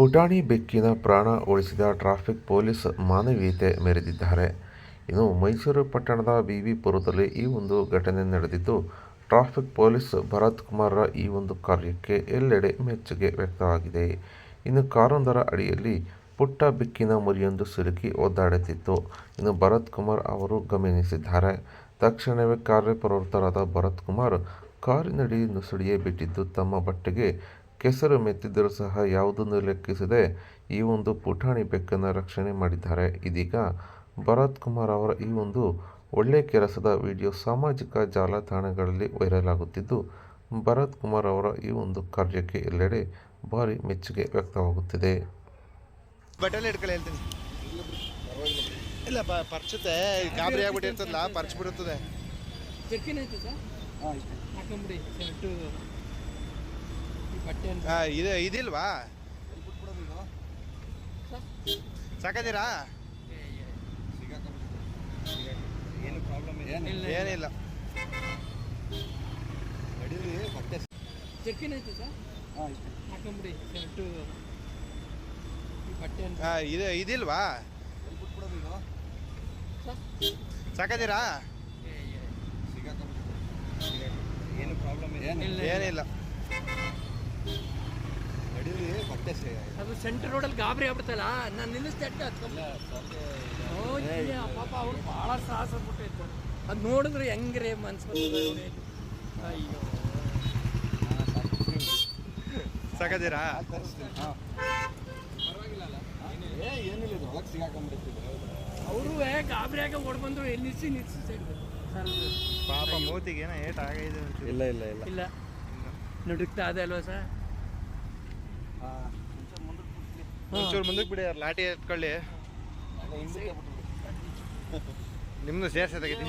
ಪುಟಾಣಿ ಬೆಕ್ಕಿನ ಪ್ರಾಣ ಉಳಿಸಿದ ಟ್ರಾಫಿಕ್ ಪೊಲೀಸ್ ಮಾನವೀಯತೆ ಮೆರೆದಿದ್ದಾರೆ. ಇನ್ನು ಮೈಸೂರು ಪಟ್ಟಣದ ಬಿವಿಪುರದಲ್ಲಿ ಈ ಒಂದು ಘಟನೆ ನಡೆದಿದ್ದು, ಟ್ರಾಫಿಕ್ ಪೊಲೀಸ್ ಭರತ್ ಕುಮಾರ್ರ ಈ ಒಂದು ಕಾರ್ಯಕ್ಕೆ ಎಲ್ಲೆಡೆ ಮೆಚ್ಚುಗೆ ವ್ಯಕ್ತವಾಗಿದೆ. ಇನ್ನು ಕಾರೊಂದರ ಅಡಿಯಲ್ಲಿ ಪುಟ್ಟ ಬೆಕ್ಕಿನ ಮರಿಯೊಂದು ಸಿಲುಕಿ ಒದ್ದಾಡುತ್ತಿತ್ತು. ಇನ್ನು ಭರತ್ ಕುಮಾರ್ ಅವರು ಗಮನಿಸಿದ್ದಾರೆ. ತಕ್ಷಣವೇ ಕಾರ್ಯಪ್ರವೃತ್ತರಾದ ಭರತ್ ಕುಮಾರ್ ಕಾರಿನಡಿ ನುಸುಳಿಯೇ ಬಿಟ್ಟಿದ್ದು ತಮ್ಮ ಬಟ್ಟೆಗೆ ಕೆಸರು ಮೆತ್ತಿದ್ದರೂ ಸಹ ಯಾವುದನ್ನು ಲೆಕ್ಕಿಸದೆ ಈ ಒಂದು ಪುಟಾಣಿ ಬೆಕ್ಕನ್ನು ರಕ್ಷಣೆ ಮಾಡಿದ್ದಾರೆ. ಇದೀಗ ಭರತ್ ಕುಮಾರ್ ಅವರ ಈ ಒಂದು ಒಳ್ಳೆಯ ಕೆಲಸದ ವಿಡಿಯೋ ಸಾಮಾಜಿಕ ಜಾಲತಾಣಗಳಲ್ಲಿ ವೈರಲ್ ಆಗುತ್ತಿದ್ದು ಭರತ್ ಕುಮಾರ್ ಅವರ ಈ ಒಂದು ಕಾರ್ಯಕ್ಕೆ ಎಲ್ಲೆಡೆ ಭಾರಿ ಮೆಚ್ಚುಗೆ ವ್ಯಕ್ತವಾಗುತ್ತಿದೆ. ಇಲ್ಲ ಪರ್ಚುತ್ತೆ. ಗಾಬರಿ ಆಗ್ಬಿಟ್ಟಿರ್ತದಲ್ಲ ಬಿಡುತ್ತದೆ ಜರ್ಕಿನ್ ಐತೆ ಸರ್ ಹಾಕೊಂಬಿಡಿ ಶರ್ಟು ಈ ಬಟ್ಟೆ ಅಂತ ಆ, ಇದು ಇದಿಲ್ವಾ? ಸಾಕದಿರಾ? ಇಲ್ಲ, ಏನಿಲ್ಲ. ಜರ್ಕಿನ್ ಐತೆ ಸರ್? ಹಾಕೊಂಬಿಡಿ ಶರ್ಟು. ಬಟ್ಟೆ ಇದು ಇದಿಲ್ವಾ? ಸಾಕದಿರಾ? ಇಲ್ಲ, ಏನಿಲ್ಲ. ಅದು ಸೆಂಟರ್ ರೋಡಲ್ಲಿ ಗಾಬರಿ ಆಗ್ಬಿಡ್ತಲ್ಲ ನಾನು ನಿಲ್ಲಿಸ್ದೆ ಅಡ್ಡ ಏ, ಪಾಪ ಅವ್ರು ಭಾಳ ಸಾಹಸ ಬಿಟ್ಟಿತ್ತು ಅದು ನೋಡಿದ್ರೆ ಹೆಂಗ್ರೆ ಮನ್ಸು ಬರ್ತದೆ ಅಯ್ಯೋ. ಸಾಕದಿರಾ? ಅವರು ಗಾಬರಿ ಆಗ ಓಡ್ ಬಂದ್ರು ಎಲ್ಲಿ ನಿಲ್ಸಿ ನಿಲ್ಸಿ ಸೈಡ್. ಪಾಪ ಮೂತಿಗೆ ಏನೋ ಏಟ್ ಆಗೈತೆ ಇಲ್ಲ ಇಲ್ಲ ಇಲ್ಲ. ಇಲ್ಲ. ನಡುಕ್ತಾ ಅದೇ ಅಲ್ವಾ ಸರ್? ಒಂಚೂರು ಮುಂದಕ್ಕೆ ಬಿಡಿ ಲಾಠಿ ಎತ್ಕೊಳ್ಳಿ. ನಿಮ್ದು ಸೇರ್ಸೋದಾಗೈತಿ